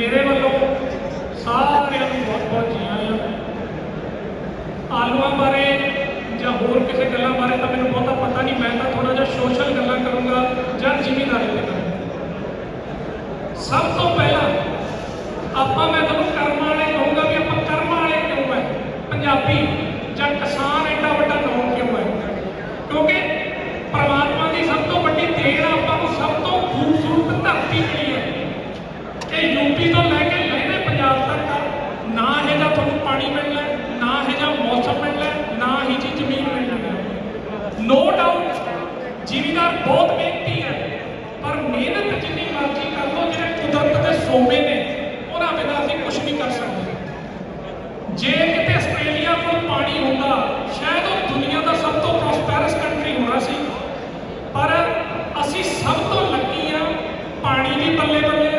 ਮੇਰੇ ਵੱਲੋਂ ਸਾਰਿਆਂ ਨੂੰ ਬਹੁਤ ਬਹੁਤ ਜੀ ਆਇਆਂ ਆਲੂਆਂ ਬਾਰੇ ਜਾਂ ਹੋਰ ਕਿਸੇ ਗੱਲਾਂ ਬਾਰੇ ਤਾਂ ਮੈਨੂੰ ਬਹੁਤਾ ਪਤਾ ਨਹੀਂ। ਮੈਂ ਤਾਂ ਥੋੜਾ ਜਿਹਾ ਸੋਸ਼ਲ ਗੱਲਾਂ ਕਰੂੰਗਾ ਜਾਂ ਜ਼ਿਮੀਂਦਾਰੀ ਤੇ ਕਰਾਂਗਾ। ਸਭ ਤੋਂ ਪਹਿਲਾਂ ਆਪਾਂ ਮੈਂ ਤੁਹਾਨੂੰ ਕਰਮਾਂ ਵਾਲੇ ਕਹੂੰਗਾ ਵੀ ਆਪਾਂ ਕਰਮਾਂ ਵਾਲੇ ਕਿਉਂ ਹੈ ਪੰਜਾਬੀ ਜਾਂ ਕਿਸਾਨ ਐਡਾ ਵੱਡਾ ਨਾਮ ਕਿਉਂ ਹੈ ਕਿਉਂਕਿ ਪ੍ਰਮਾਤਮਾ ਦੀ ਸਭ ਤੋਂ ਵੱਡੀ ਦੇਣ ਆਪਾਂ ਨੂੰ ਸਭ ਤੋਂ ਖੂਬਸੂਰਤ ਧਰਤੀ ਮਿਲੀ ਹੈ ਇਹ ਯੂਪੀ ਤੋਂ ਲੈ ਕੇ ਲਹਿਰੇ ਪੰਜਾਬ ਤੱਕ ਆ। ਨਾ ਇਹ ਜਾਂ ਤੁਹਾਨੂੰ ਪਾਣੀ ਮਿਲਣਾ ਨਾ ਇਹ ਜਾਂ ਮੌਸਮ ਮਿਲਣਾ ਨਾ ਹੀ ਜੀ ਜ਼ਮੀਨ ਮਿਲਣੀ ਨੋ ਡਾਊਟ ਜ਼ਿਮੀਦਾਰ ਬਹੁਤ ਮਿਹਨਤੀ ਹੈ, ਪਰ ਮਿਹਨਤ ਜਿੰਨੀ ਮਰਜ਼ੀ ਕਰ ਲਓ, ਜਿਹੜੇ ਕੁਦਰਤ ਦੇ ਸੋਮੇ ਨੇ, ਉਹਨਾਂ ਬਿਨਾਂ ਅਸੀਂ ਕੁਝ ਨਹੀਂ ਕਰ ਸਕਦੇ। ਜੇ ਕਿਤੇ ਆਸਟ੍ਰੇਲੀਆ ਕੋਲ ਪਾਣੀ ਹੁੰਦਾ, ਸ਼ਾਇਦ ਉਹ ਦੁਨੀਆ ਦਾ ਸਭ ਤੋਂ ਪ੍ਰੋਸਪੈਰਸ ਕੰਟਰੀ ਹੋਣਾ ਸੀ। ਪਰ ਅਸੀਂ ਸਭ ਤੋਂ ਲੱਕੀ ਆ ਪਾਣੀ ਵੀ ਬੱਲੇ ਬੱਲੇ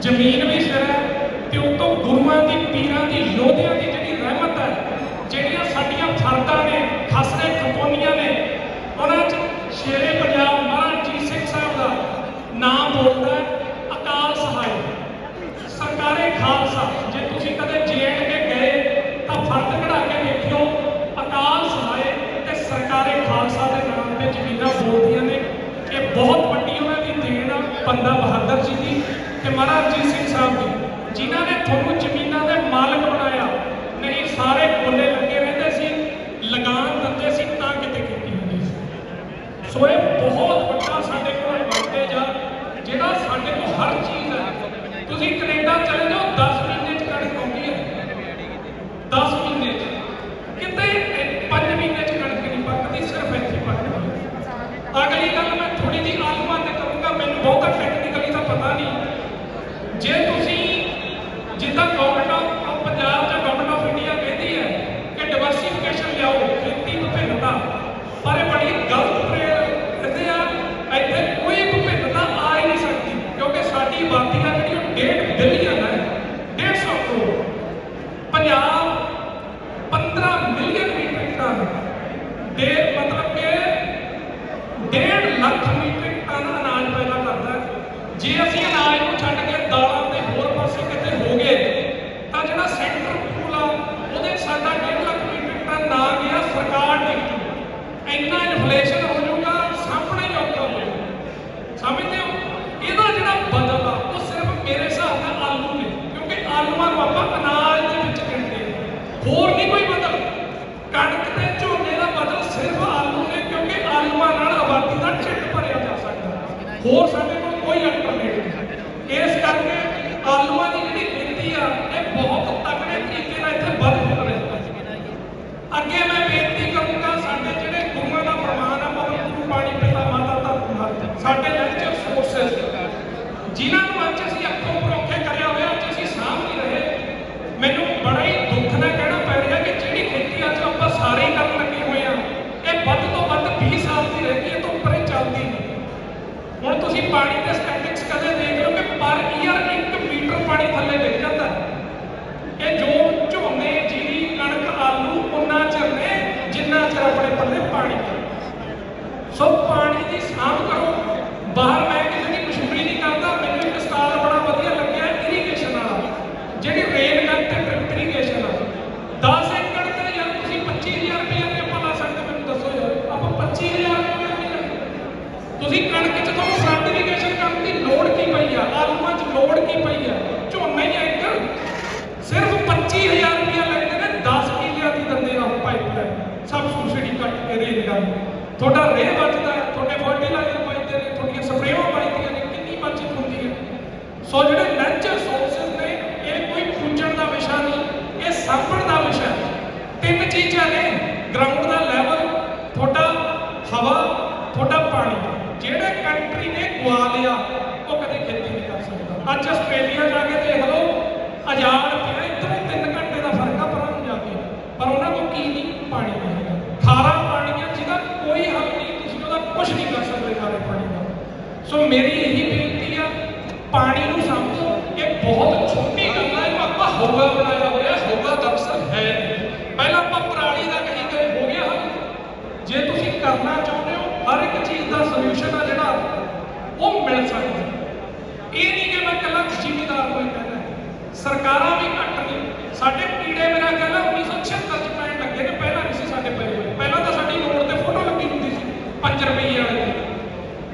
ਜ਼ਮੀਨ ਵੀ ਸਿਰ ਹੈ ਤੇ ਉਤੋਂ ਗੁਰੂਆਂ ਦੀ ਪੀਰਾਂ ਦੀ ਯੋਧਿਆਂ ਦੀ ਜਿਹੜੀ ਰਹਿਮਤ ਹੈ ਜਿਹੜੀਆਂ ਸਾਡੀਆਂ ਫਰਦਾਂ ਨੇ ਖਸਰੇ ਖਪੋਨੀਆਂ ਨੇ ਉਹਨਾਂ 'ਚ ਸ਼ੇਰੇ ਪੰਜਾਬ ਮਹਾਰਾਜ ਜੀ ਸਿੰਘ ਸਾਹਿਬ ਦਾ ਨਾਮ ਬੋਲਦਾ ਹੈ ਅਕਾਲ ਸਹਾਇ ਸਰਕਾਰੇ ਖਾਲਸਾ ਜੇ ਤੁਸੀਂ ਕਦੇ ਕੇ ਗਏ ਤਾਂ ਫਰਦ ਕਢਾ ਕੇ ਦੇਖਿਓ ਅਕਾਲ ਸਹਾਇ ਤੇ ਸਰਕਾਰੇ ਖਾਲਸਾ ਦੇ ਨਾਮ ਤੇ ਜ਼ਮੀਨਾਂ ਬੋਲਦੀਆਂ ਨੇ ਇਹ ਬਹੁਤ ਵੱਡੀ ਉਹਨਾਂ ਦੀ ਦੇਣ ਆ ਬੰਦਾ ਬਹਾਦਰ ਜੀ ਦੀ ਤੇ ਮਹਾਰਾਜ ਜੀ ਸਿੰਘ ਸਾਹਿਬ ਦੀ ਜਿਨ੍ਹਾਂ ਨੇ ਤੁਹਾਨੂੰ ਜ਼ਮੀਨਾਂ ਦੇ ਮਾਲਕ ਬਣਾਇਆ, ਨਹੀਂ, ਸਾਰੇ ਕੋਲੇ ਲੱਗੇ ਰਹਿੰਦੇ ਸੀ, ਲਗਾਨ ਦਿੰਦੇ ਸੀ, ਤਾਂ ਕਿਤੇ ਕੀਤੀ ਹੁੰਦੀ ਸੀ। ਸੋ ਇਹ ਬਹੁਤ அதானி ਅੱਗੇ ਮੈਂ ਬੇਨਤੀ ਕਰੂੰਗਾ, ਸਾਡੇ ਜਿਹੜੇ ਗੁਰੂਆਂ ਦਾ ਪ੍ਰਮਾਣ ਆ ਪਵਨ ਗੁਰੂ ਪਾਣੀ ਪਿਤਾ ਮਾਤਾ ਧਰਤੀ ਮਾਤਾ ਸਾਡੇ ਲੈਕਚਰ ਸੋਰਸਸ ਜਿਨ੍ਹਾਂ ਨੂੰ ਅੱਜ ਅਸੀਂ ਅੱਖੋਂ ਪਰੋਖੇ ਕਰਿਆ ਹੋਇਆ, ਅੱਜ ਅਸੀਂ ਸਾਂਭ ਨਹੀਂ ਰਹੇ, ਮੈਨੂੰ ਬੜਾ ਹੀ ਦੁੱਖ ਨਾਲ ਕਹਿਣਾ ਪੈ ਰਿਹਾ ਕਿ ਜਿਹੜੀ ਖੇਤੀ ਅੱਜ ਆਪਾਂ ਸਾਰੇ ਹੀ ਕਰਨ ਲੱਗੇ ਹੋਏ ਆ, ਇਹ ਵੱਧ ਤੋਂ ਵੱਧ 20 ਸਾਲ ਦੀ ਰਹਿ ਗਈ ਹੈ ਤੋਂ ਉੱਪਰ ਇਹ ਚੱਲਦੀ ਨਹੀਂ। ਹੁਣ ਤੁਸੀਂ ਪਾਣੀ ਦੇ ਸਟੈਂਡ ਕਦੇ ਦੇਖ ਲਓ ਕਿ ਪਰ ਈਅਰ 1 ਮੀਟਰ ਪਾਣੀ ਥੱਲੇ ਡਿੱਗ ਜਾਂਦਾ ਹੈ ਇਹ ਜੋ ਝੋਨੇ ਜੀਰੀ ਕਣਕ ਆਲੂ ਉਨਾ ਚਿਰ ਨੇ ਜਿੰਨਾ ਚਿਰ ਆਪਣੇ ਪੱਲੇ ਪਾਣੀ ਹੈ। ਸੋ ਪਾਣੀ ਕਰੋ। ਬਾਹਰ ਮੈਂ ਕਿਸੇ ਦੀ ਮਸ਼ਹੂਰੀ ਨਹੀਂ ਕਰਦਾ। ਮੈਨੂੰ ਇੱਕ ਸਟਾਲ ਬੜਾ ਵਧੀਆ ਲੱਗਿਆ ਇਰੀਗੇਸ਼ਨ ਵਾਲਾ। ਜਿਹੜੀ ਰੇਨ ਗਨ ਤੇ ਡ੍ਰਿਪ ਇਰੀਗੇਸ਼ਨ ਆ। 10 ਏਕੜ ਤੇ ਯਾਰ ਤੁਸੀਂ 25000 ਰੁਪਏ ਦੇ ਆਪਾਂ ਲਾ ਸਕਦੇ, ਮੈਨੂੰ ਦੱਸੋ ਯਾਰ। ਆਪਾਂ 25000 ਰੁਪਏ ਨਹੀਂ ਲੱਗਦੇ ਤੁਸੀਂ ਕਣਕ 'ਚ ਤੁਹਾਨੂੰ ਫਰੰਟ ਇਰੀਗੇਸ਼ਨ ਕਰਨ ਦੀ ਲੋੜ ਕੀ ਪਈ ਆ? ਆਲੂਆਂ 'ਚ ਲੋੜ ਕੀ ਪਈ ਆ? ਝੋਨੇ ਹੀ ਇੱਧਰ ਸਿਰਫ 25000 ਰੁਪਏ ਲੈਂਦੇ ਨੇ 10 ਕਿੱਲਿਆਂ ਦੀ ਦੰਦੇ ਆ ਪਾਈਪਲਾਈਨ ਸਭ ਸਬਸਿਡੀ ਕੱਟ ਕੇ ਰੇਲ ਕਰ ਤੁਹਾਡਾ ਰੇਹ ਬਚਦਾ ਹੈ, ਤੁਹਾਡੇ ਫਰਟੀਲਾਈਜ਼ਰ ਬਚਦੇ ਨੇ ਤੁਹਾਡੀਆਂ ਸਪਰੇਆਂ ਬਚਦੀਆਂ ਨੇ ਕਿੰਨੀ ਬਚਤ ਹੁੰਦੀ ਹੈ ਸੋ ਜਿਹੜੇ ਨੈਚੁਰਲ ਸੋਰਸਸ ਨੇ ਇਹ ਕੋਈ ਪੂਜਣ ਦਾ ਵਿਸ਼ਾ ਨਹੀਂ ਇਹ ਸਾਂਭਣ ਦਾ ਵਿਸ਼ਾ ਹੈ ਤਿੰਨ ਚੀਜ਼ਾਂ ਨੇ ਗਰਾਊਂਡ ਦਾ ਲੈਵਲ ਤੁਹਾਡਾ ਹਵਾ ਤੁਹਾਡਾ ਪਾਣੀ ਜਿਹੜੇ ਕੰਟਰੀ ਨੇ ਗਵਾ ਲਿਆ ਉਹ ਕਦੇ ਖੇਤੀ ਨਹੀਂ ਕਰ ਸਕਦਾ ਅੱਜ ਆਸਟ੍ਰੇਲੀਆ ਜਾ ਕੇ ਦੇਖ ਲਓ ਆਜ਼ਾਦ ਪਿਆ ਇੱਧਰੋਂ 3 ਘੰਟੇ ਦਾ ਫ਼ਰਕ ਆ ਪਰਾਂ ਨੂੰ ਜਾ ਕੇ ਪਰ ਉਹਨਾਂ ਕੋਲ ਕੀ ਨਹੀਂ ਪਾਣੀ ਨਹੀਂ ਹੈਗਾ ਖਾਰਾ ਪਾਣੀ ਆ ਜਿਹਦਾ ਕੋਈ ਹੱਲ ਨਹੀਂ ਤੁਸੀਂ ਉਹਦਾ ਕੁਝ ਨਹੀਂ ਕਰ ਸਕਦੇ ਖਾਰੇ ਪਾਣੀ ਦਾ ਸੋ ਮੇਰੀ ਇਹੀ ਬੇਨਤੀ ਆ ਪਾਣੀ ਨੂੰ ਸਮਝੋ ਇਹ ਬਹੁਤ ਛੋਟੀ ਗੱਲ ਹੈ ਆਪਾਂ ਹੋਗਾ ਬਣਾਇਆ ਹੋਇਆ ਹੋਗਾ ਦਰਸਲ ਹੈ ਨਹੀਂ। ਪਹਿਲਾਂ ਆਪਾਂ ਪਰਾਲੀ ਦਾ ਕਹੀ ਗਏ ਹੋ ਗਿਆ ਹੱਲ ਜੇ ਤੁਸੀਂ ਕਰਨਾ ਚਾਹੁੰਦੇ ਹੋ ਹਰ ਇੱਕ ਚੀਜ਼ ਦਾ ਸੋਲੂਸ਼ਨ ਆ ਜਿਹੜਾ ਉਹ ਮਿਲ ਸਕਦਾ ਇਹ ਨਹੀਂ ਕਿ ਮੈਂ ਇਕੱਲਾ ਜ਼ਿਮੀਦਾਰ ਨੂੰ ਹੀ ਕਹਿੰਦਾ ਸਰਕਾਰਾਂ ਵੀ ਘੱਟ ਨੇ ਸਾਡੇ ਕੀੜੇ ਮੇਰਾ ਕਹਿੰਦਾ 1976 ਚ ਪੈਣ ਲੱਗੇ ਨੇ, ਪਹਿਲਾਂ ਨਹੀਂ ਸੀ ਸਾਡੇ ਪਏ ਹੋਏ। ਪਹਿਲਾਂ ਤਾਂ ਸਾਡੀ ਨੋਟ ਤੇ ਫੋਟੋ ਲੱਗੀ ਹੁੰਦੀ ਸੀ 5 ਰੁਪਏ ਵਾਲੇ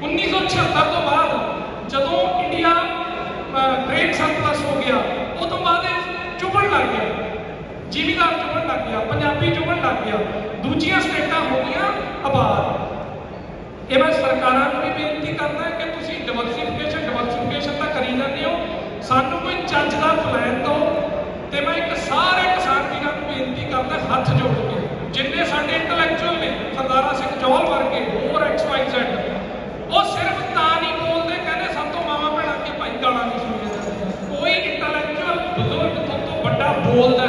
1976 ਤੋਂ ਬਾਅਦ ਜਦੋਂ ਇੰਡੀਆ ਗ੍ਰੇਟ ਸਰਪਲਸ ਹੋ ਗਿਆ, ਉਹ ਤੋਂ ਬਾਅਦ ਇਹ ਲੱਗ ਗਿਆ। ਜ਼ਿਮੀਦਾਰ ਚੁਭਣ ਲੱਗ ਗਿਆ, ਪੰਜਾਬੀ ਚੁਭਣ ਲੱਗ ਗਿਆ। ਦੂਜੀਆਂ ਸਟੇਟਾਂ ਹੋ ਗਈਆਂ ਆਬਾਦ ਇਹ ਮੈਂ ਸਰਕਾਰਾਂ ਨੂੰ ਵੀ ਬੇਨਤੀ ਕਰਦਾ ਕਿ ਤੁਸੀਂ ਡਿਵਰਸਿਫਿਕੇਸ਼ਨ ਡਿਵਰਸਿਫਿਕੇਸ਼ਨ ਤਾਂ ਕਰੀ ਜਾਂਦੇ ਹੋ। ਸਾਨੂੰ ਕੋਈ ਚੱਜ ਦਾ ਪਲਾਨ ਦਿਓ। ਤੇ ਮੈਂ ਇੱਕ ਸਾਰੇ ਕਿਸਾਨ ਵੀਰਾਂ ਨੂੰ ਬੇਨਤੀ ਕਰਦਾ, ਹੱਥ ਜੋੜ ਕੇ। ਜਿੰਨੇ ਸਾਡੇ ਇੰਟੈਲੈਕਚੁਅਲ ਨੇ, ਸਰਦਾਰਾ ਸਿੰਘ ਜੌਹਲ ਵਰਗੇ, ਹੋਰ ਐਕਸ ਵਾਈ ਜ਼ੈਡ ਉਹ ਸਿਰਫ ਤਾਂ ਨਹੀਂ ਬੋਲਦੇ, ਕਹਿੰਦੇ ਸਭ ਤੋਂ ਮਾਵਾ ਭੈਣਾਂ ਕੇ ਭਾਈ ਗਾਲਾਂ ਨਹੀਂ ਸੁਣਦੇ। ਕੋਈ ਇੰਟੈਲੈਕਚੁਅਲ ਬਜ਼ੁਰਗ ਤੋਂ ਤੋਂ ਵੱਡਾ ਬੋਲਦਾ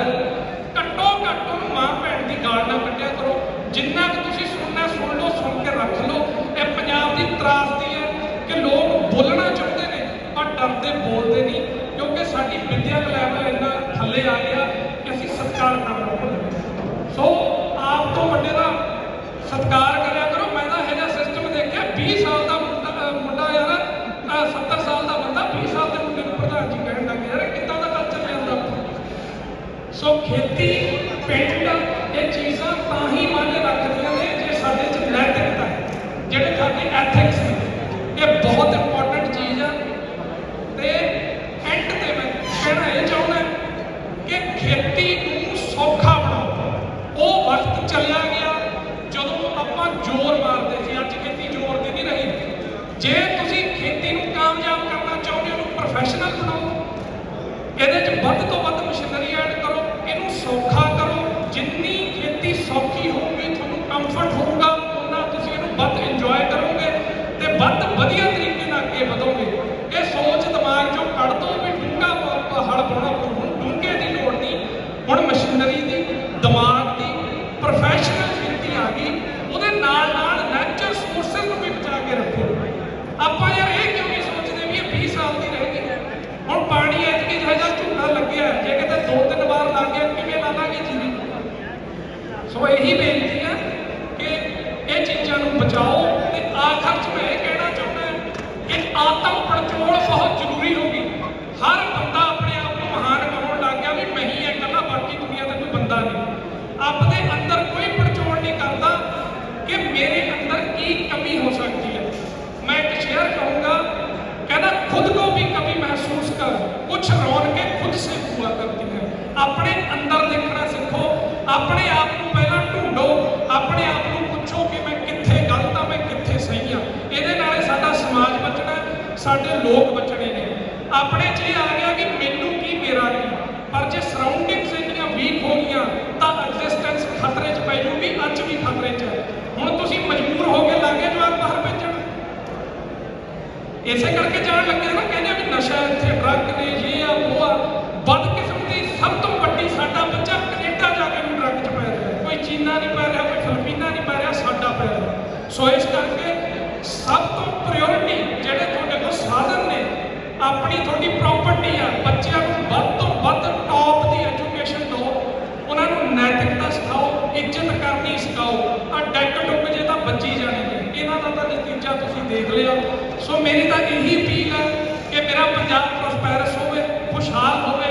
ਘੱਟੋ ਘੱਟ ਉਹਨੂੰ ਮਾਂ ਭੈਣ ਦੀ ਗਾਲ ਨਾ ਕੱਢਿਆ ਕਰੋ। ਜਿੰਨਾ ਕੁ ਤੁਸੀਂ ਸੁਣਨਾ, ਸੁਣ ਲਓ, ਸੁਣ ਕੇ ਰੱਖ ਲਓ। ਇਹ ਪੰਜਾਬ ਦੀ ਤਰਾਸਦੀ ਹੈ ਕਿ ਲੋਕ ਬੋਲਣਾ ਚਾਹੁੰਦੇ ਨੇ, ਪਰ ਡਰਦੇ, ਬੋਲਦੇ ਨਹੀਂ। ਕਿਉਂਕਿ ਸਾਡੀ ਵਿਦਿਅਕ ਲੈਵਲ ਥੱਲੇ ਆ ਗਿਆ ਕਿ ਅਸੀਂ ਸਤਿਕਾਰ ਕਰਨਾ ਭੁੱਲ ਗਏ ਸੋ ਆਪ ਤੋਂ ਵੱਡੇ ਦਾ ਸਤਿਕਾਰ ਕਰਿਆ ਕਰੋ ਮੈਂ ਤਾਂ ਇਹੋ ਜਿਹਾ ਸਿਸਟਮ ਦੇਖਿਆ 20 ਸਾਲ ਦਾ ਮੁੰਡਾ ਅਹ ਮੁੰਡਾ ਯਾਰ ਅਹ 70 ਸਾਲ ਦਾ ਬੰਦਾ 20 ਸਾਲ ਦੇ ਮੁੰਡੇ ਨੂੰ ਪ੍ਰਧਾਨ ਜੀ ਕਹਿਣ ਲੱਗ ਗਿਆ ਯਾਰ ਇਹ ਕਿੱਦਾਂ ਦਾ ਕਲਚਰ ਲਿਆਂਦਾ ਸੋ ਖੇਤੀ ਪਿੰਡ ਇਹ ਚੀਜ਼ਾਂ ਤਾਂ ਹੀ ਮਾਇਨੇ ਰੱਖਦੀਆਂ ਨੇ ਜੇ ਸਾਡੇ ਚ ਨੈਤਿਕਤਾ ਹੈ ਜਿਹੜੇ ਸਾਡੇ ਐਥਿਕਸ ਨੇ ਇਹ ਬਹੁਤ ਇੰਪੋਰਟੈਂਟ ਚੀਜ਼ ਆ ਤੇ ਐਂਡ ਤੇ ਮੈਂ ਕਹਿਣਾ ਇਹ ਚਾਹੁੰਦਾ ਕਿ ਖੇਤੀ ਨੂੰ ਸੌਖਾ ਬਣਾਓ ਉਹ ਵਕਤ ਚੱਲਿਆ ਗਿਆ ਜਦੋਂ ਆਪਾਂ ਜ਼ੋਰ ਮਾਰਦੇ ਸੀ ਅੱਜ ਖੇਤੀ ਜ਼ੋਰ ਦੀ ਨਹੀਂ ਰਹੀ ਜੇ ਤੁਸੀਂ ਖੇਤੀ ਨੂੰ ਕਾਮਯਾਬ ਕਰਨਾ ਚਾਹੁੰਦੇ ਹੋ ਉਹਨੂੰ ਪ੍ਰੋਫੈਸ਼ਨਲ ਬਣਾਓ ਇਹਦੇ 'ਚ ਵੱਧ ਤੋਂ ਵੱਧ ਮਸ਼ੀਨਰੀ ਐਡ ਕਰੋ, ਇਹਨੂੰ ਸੌਖਾ ਕਰੋ। ਜਿੰਨੀ ਖੇਤੀ ਸੌਖੀ ਹੋਊਗੀ, ਤੁਹਾਨੂੰ ਕੰਫਰਟ ਹੋਊਗਾ ਉਹਨਾਂ ਤੁਸੀਂ ਇਹਨੂੰ ਵੱਧ ਇੰਜੋਏ ਕਰੋਗੇ ਤੇ ਵੱਧ ਵਧੀਆ ਤਰੀਕੇ ਨਾਲ ਅੱਗੇ ਵਧੋਗੇ। ਇਹ ਸੋਚ ਦਿਮਾਗ 'ਚੋਂ ਕੱਢ ਦੋ ਵੀ ਡੂੰਘਾ ਹਲ ਪਾਉਣਾ ਹੁਣ ਡੂੰਘੇ ਦੀ ਲੋੜ ਨਹੀਂ। ਹੁਣ ਮਸ਼ੀਨਰੀ ਦੀ, ਦਿਮਾਗ ਦੀ ਪ੍ਰੋਫੈਸ਼ਨ खुद को भी कभी महसूस कर कुछ रौनकें खुद से हुआ करती हैं अपने अंदर देखना सीखो अपने आप ਨੂੰ ਪਹਿਲਾਂ ਢੂੰਡੋ ਆਪਣੇ ਆਪ ਨੂੰ ਪੁੱਛੋ ਕਿ ਮੈਂ ਕਿੱਥੇ ਗਲਤ ਆ ਮੈਂ ਕਿੱਥੇ ਸਹੀ ਆ ਇਹਦੇ ਨਾਲ ਹੀ ਸਾਡਾ ਸਮਾਜ ਬਚਣਾ ਹੈ, ਸਾਡੇ ਲੋਕ ਬਚਣੇ ਨੇ ਆਪਣੇ 'ਚ ਇਹ ਆ ਗਿਆ ਕਿ ਮੈਨੂੰ ਕੀ ਮੇਰਾ ਕੀ ਪਰ ਜੇ ਸਰਾਊਂਡਿੰਗਸ ਇੰਨੀਆਂ ਵੀਕ ਹੋ ਗਈਆਂ ਤਾਂ ਐਗਜ਼ਿਸਟੈਂਸ ਖਤਰੇ 'ਚ ਪੈ ਜੂਗੀ ਅੱਜ ਵੀ ਖਤਰੇ 'ਚ ਹੈ ਇਸੇ ਕਰਕੇ ਜਾਣ ਲੱਗੇ ਨਾ, ਕਹਿੰਦੇ ਵੀ ਨਸ਼ਾ ਇੱਥੇ ਡਰੱਗ ਨੇ, ਇਹ ਆ, ਉਹ ਆ। ਬਦ ਕਿਸਮ ਦੀ ਸਭ ਤੋਂ ਵੱਡੀ ਸਾਡਾ ਬੱਚਾ ਕੈਨੇਡਾ ਜਾ ਕੇ ਵੀ ਡਰੱਗ 'ਚ ਪੈ ਰਿਹਾ। ਕੋਈ ਚੀਨਾ ਨਹੀਂ ਪੈ ਰਿਹਾ, ਕੋਈ ਫਿਲੀਪੀਨਾ ਨਹੀਂ ਪੈ ਰਿਹਾ, ਸਾਡਾ ਪੈ ਰਿਹਾ। ਸੋ ਇਸ ਕਰਕੇ ਸਭ ਤੋਂ ਪ੍ਰਾਇੋਰਟੀ ਜਿਹੜੇ ਤੁਹਾਡੇ ਕੋਲ ਸਾਧਨ ਨੇ, ਆਪਣੀ ਤੁਹਾਡੀ ਪ੍ਰਾਪਰਟੀ ਆ, ਬੱਚਿਆਂ ਨੂੰ ਵੱਧ ਤੋਂ ਵੱਧ ਟੌਪ ਦੀ ਐਜੂਕੇਸ਼ਨ ਦਿਓ। ਉਹਨਾਂ ਨੂੰ ਨੈਤਿਕਤਾ ਸਿਖਾਓ, ਇੱਜ਼ਤ ਕਰਨੀ ਸਿਖਾਓ। ਆ ਡੈਕ ਡੁੱਕ ਜੇ ਤਾਂ ਬੱਚੀ ਜਾਣਗੇ ਇਹਨਾਂ ਦਾ ਤਾਂ ਨਤੀਜਾ ਤੁਸੀਂ ਦੇਖ ਲਿਆ। ਮੇਰੀ ਤਾਂ ਇਹੀ ਅਪੀਲ ਹੈ ਕਿ ਮੇਰਾ ਪੰਜਾਬ ਪ੍ਰੋਸਪੈਰਸ ਹੋਵੇ ਖੁਸ਼ਹਾਲ ਹੋਵੇ।